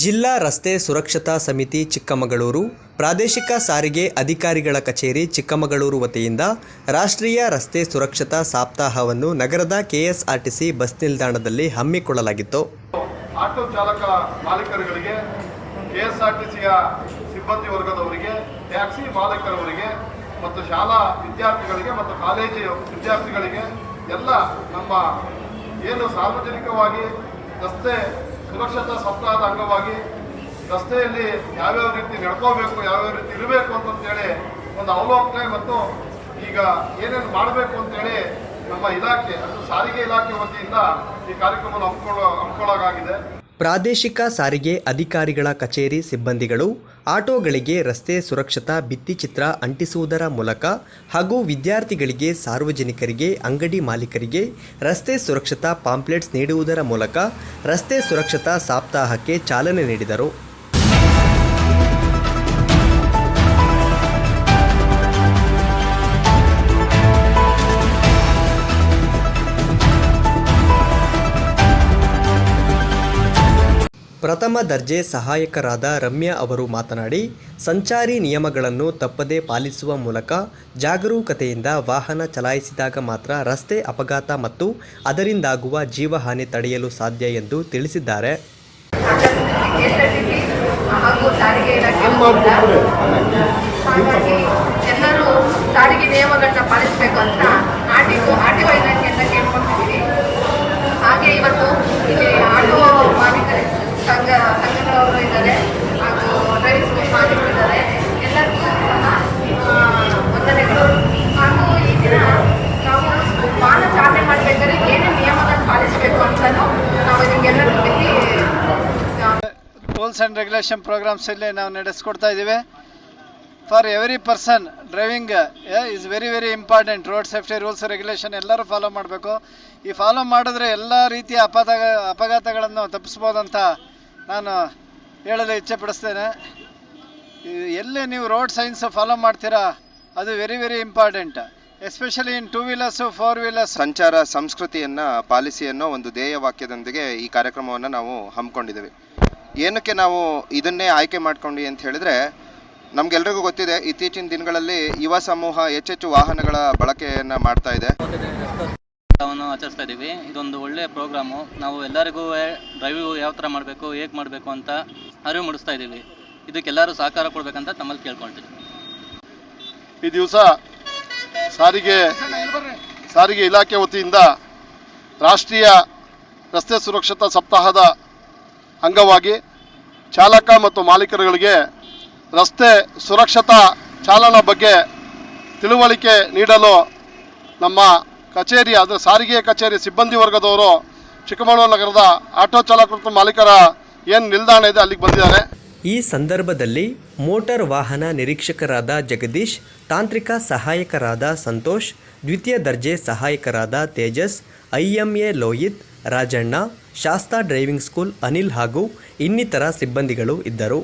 ಜಿಲ್ಲಾ ರಸ್ತೆ ಸುರಕ್ಷತಾ ಸಮಿತಿ ಚಿಕ್ಕಮಗಳೂರು, ಪ್ರಾದೇಶಿಕ ಸಾರಿಗೆ ಅಧಿಕಾರಿಗಳ ಕಚೇರಿ ಚಿಕ್ಕಮಗಳೂರು ವತಿಯಿಂದ ರಾಷ್ಟ್ರೀಯ ರಸ್ತೆ ಸುರಕ್ಷತಾ ಸಪ್ತಾಹವನ್ನು ನಗರದ ಕೆಎಸ್ಆರ್ಟಿಸಿ ಬಸ್ ನಿಲ್ದಾಣದಲ್ಲಿ ಹಮ್ಮಿಕೊಳ್ಳಲಾಗಿತ್ತು. ಆಟೋ ಚಾಲಕ ಮಾಲೀಕರುಗಳಿಗೆ, ಕೆಎಸ್ಆರ್ಟಿಸಿಯ ಸಿಬ್ಬಂದಿ ವರ್ಗದವರಿಗೆ, ಟ್ಯಾಕ್ಸಿ ಮಾಲೀಕರವರಿಗೆ ಮತ್ತು ಶಾಲಾ ವಿದ್ಯಾರ್ಥಿಗಳಿಗೆ ಮತ್ತು ಕಾಲೇಜು ವಿದ್ಯಾರ್ಥಿಗಳಿಗೆ ಎಲ್ಲ ನಮ್ಮ ಏನು ಸಾರ್ವಜನಿಕವಾಗಿ ರಸ್ತೆ ಸುರಕ್ಷತಾ ಸಪ್ತಾಹದ ಅಂಗವಾಗಿ ರಸ್ತೆಯಲ್ಲಿ ಯಾವ್ಯಾವ ರೀತಿ ನಡ್ಕೋಬೇಕು, ಯಾವ್ಯಾವ ರೀತಿ ಇರಬೇಕು ಅಂತಂತೇಳಿ ಒಂದು ಅವಲೋಕನೆ ಮತ್ತು ಈಗ ಏನೇನು ಮಾಡಬೇಕು ಅಂತೇಳಿ ನಮ್ಮ ಇಲಾಖೆ, ಅದು ಸಾರಿಗೆ ಇಲಾಖೆ ವತಿಯಿಂದ ಈ ಕಾರ್ಯಕ್ರಮವನ್ನು ಹಮ್ಮಿಕೊಳ್ಳೋ ಹಮ್ಮಿಕೊಳ್ಳೋಕ್ಕಾಗಿದೆ ಪ್ರಾದೇಶಿಕ ಸಾರಿಗೆ ಅಧಿಕಾರಿಗಳ ಕಚೇರಿ ಸಿಬ್ಬಂದಿಗಳು ಆಟೋಗಳಿಗೆ ರಸ್ತೆ ಸುರಕ್ಷತಾ ಭಿತ್ತಿಚಿತ್ರ ಅಂಟಿಸುವುದರ ಮೂಲಕ ಹಾಗೂ ವಿದ್ಯಾರ್ಥಿಗಳಿಗೆ ಸಾರ್ವಜನಿಕರಿಗೆ, ಅಂಗಡಿ ಮಾಲೀಕರಿಗೆ ರಸ್ತೆ ಸುರಕ್ಷತಾ ಪಾಂಪ್ಲೆಟ್ಸ್ ನೀಡುವುದರ ಮೂಲಕ ರಸ್ತೆ ಸುರಕ್ಷತಾ ಸಾಪ್ತಾಹಕ್ಕೆ ಚಾಲನೆ ನೀಡಿದರು. ಪ್ರಥಮ ದರ್ಜೆ ಸಹಾಯಕರಾದ ರಮ್ಯಾ ಅವರು ಮಾತನಾಡಿ ಸಂಚಾರಿ ನಿಯಮಗಳನ್ನು ತಪ್ಪದೇ ಪಾಲಿಸುವ ಮೂಲಕ ಜಾಗರೂಕತೆಯಿಂದ ವಾಹನ ಚಲಾಯಿಸಿದಾಗ ಮಾತ್ರ ರಸ್ತೆ ಅಪಘಾತ ಮತ್ತು ಅದರಿಂದಾಗುವ ಜೀವಹಾನಿ ತಡೆಯಲು ಸಾಧ್ಯ ಎಂದು ತಿಳಿಸಿದ್ದಾರೆ. ಸಾರಿಗೆ ಎಲ್ಲರೂ ನಿಯಮಗಳನ್ನ ಪಾಲಿಸಬೇಕು ಅಂತ R T R T O ಇಲಾಖೆಯಿಂದ ಕೇಳ್ಕೊಳ್ತಿದ್ದೀವಿ ಹಾಗೆ ಇವತ್ತು ಇಲ್ಲಿ ಆಟೋ ಮಾಲೀಕರ ಸಂಘ ರೂಲ್ಸ್ ಆ್ಯಂಡ್ ರೆಗ್ಯುಲೇಷನ್ ಪ್ರೋಗ್ರಾಮ್ಸ್ ಇಲ್ಲಿ ನಾವು ನಡೆಸ್ಕೊಡ್ತಾ ಇದ್ದೀವಿ. For every person driving is very very important road safety rules regulation ಎಲ್ಲರೂ ಫಾಲೋ ಮಾಡಬೇಕು. ಈ ಫಾಲೋ ಮಾಡಿದ್ರೆ ಎಲ್ಲ ರೀತಿಯ ಅಪಘಾತ ಅಪಘಾತಗಳನ್ನು ತಪ್ಪಿಸ್ಬೋದಂತ ನಾನು ಹೇಳಲು ಇಚ್ಛೆ ಪಡಿಸ್ತೇನೆ ಎಲ್ಲೇ ನೀವು ರೋಡ್ ಸೈನ್ಸ್ ಫಾಲೋ ಮಾಡ್ತೀರಾ ಅದು very very important especially in two wheelers four wheelers ಸಂಚಾರ ಸಂಸ್ಕೃತಿಯನ್ನ ಪಾಲಿಸಿಯನ್ನು ಒಂದು ಧ್ಯೇಯ ವಾಕ್ಯದೊಂದಿಗೆ ಈ ಕಾರ್ಯಕ್ರಮವನ್ನು ನಾವು ಹಮ್ಮಿಕೊಂಡಿದ್ದೇವೆ. ಏನಕ್ಕೆ ನಾವು ಇದನ್ನೇ ಆಯ್ಕೆ ಮಾಡ್ಕೊಂಡು ಅಂತ ಹೇಳಿದ್ರೆ ನಮ್ಗೆಲ್ರಿಗೂ ಗೊತ್ತಿದೆ ಇತ್ತೀಚಿನ ದಿನಗಳಲ್ಲಿ ಯುವ ಸಮೂಹ ಹೆಚ್ಚೆಚ್ಚು ವಾಹನಗಳ ಬಳಕೆಯನ್ನ ಮಾಡ್ತಾ ಇದೆ. ಆಚರಿಸ್ತಾ ಇದ್ದೀವಿ ಇದೊಂದು ಒಳ್ಳೆಯ ಪ್ರೋಗ್ರಾಮು ನಾವು ಎಲ್ಲರಿಗೂ ಡ್ರೈವಿಂಗ್ ಯಾವ ಥರ ಮಾಡಬೇಕು ಹೇಗೆ ಮಾಡಬೇಕು ಅಂತ ಅರಿವು ಮೂಡಿಸ್ತಾ ಇದ್ದೀವಿ. ಇದಕ್ಕೆಲ್ಲರೂ ಸಹಕಾರ ಕೊಡಬೇಕಂತ ತಮ್ಮಲ್ಲಿ ಕೇಳ್ಕೊಳ್ತೀನಿ. ಈ ದಿವಸ ಸಾರಿಗೆ ಸಾರಿಗೆ ಇಲಾಖೆ ವತಿಯಿಂದ ರಾಷ್ಟ್ರೀಯ ರಸ್ತೆ ಸುರಕ್ಷತಾ ಸಪ್ತಾಹದ ಅಂಗವಾಗಿ ಚಾಲಕ ಮತ್ತು ಮಾಲೀಕರುಗಳಿಗೆ ರಸ್ತೆ ಸುರಕ್ಷತಾ ಚಾಲನಾ ಬಗ್ಗೆ ತಿಳುವಳಿಕೆ ನೀಡಲು ನಮ್ಮ ಕಚೇರಿ, ಅಂದರೆ ಸಾರಿಗೆ ಕಚೇರಿ ಸಿಬ್ಬಂದಿ ವರ್ಗದವರು ಚಿಕ್ಕಮಗಳೂರು ನಗರದ ಆಟೋ ಚಾಲಕರು ಮಾಲೀಕರ ಏನು ನಿಲ್ದಾಣ ಇದೆ ಅಲ್ಲಿಗೆ ಬಂದಿದ್ದಾರೆ? ಈ ಸಂದರ್ಭದಲ್ಲಿ ಮೋಟಾರ್ ವಾಹನ ನಿರೀಕ್ಷಕರಾದ ಜಗದೀಶ್, ತಾಂತ್ರಿಕ ಸಹಾಯಕರಾದ ಸಂತೋಷ್, ದ್ವಿತೀಯ ದರ್ಜೆ ಸಹಾಯಕರಾದ Tejas, IMA Lohith, Rajanna, Shasta driving school Anil ಹಾಗೂ ಇನ್ನಿತರ ಸಿಬ್ಬಂದಿಗಳು ಇದ್ದರು.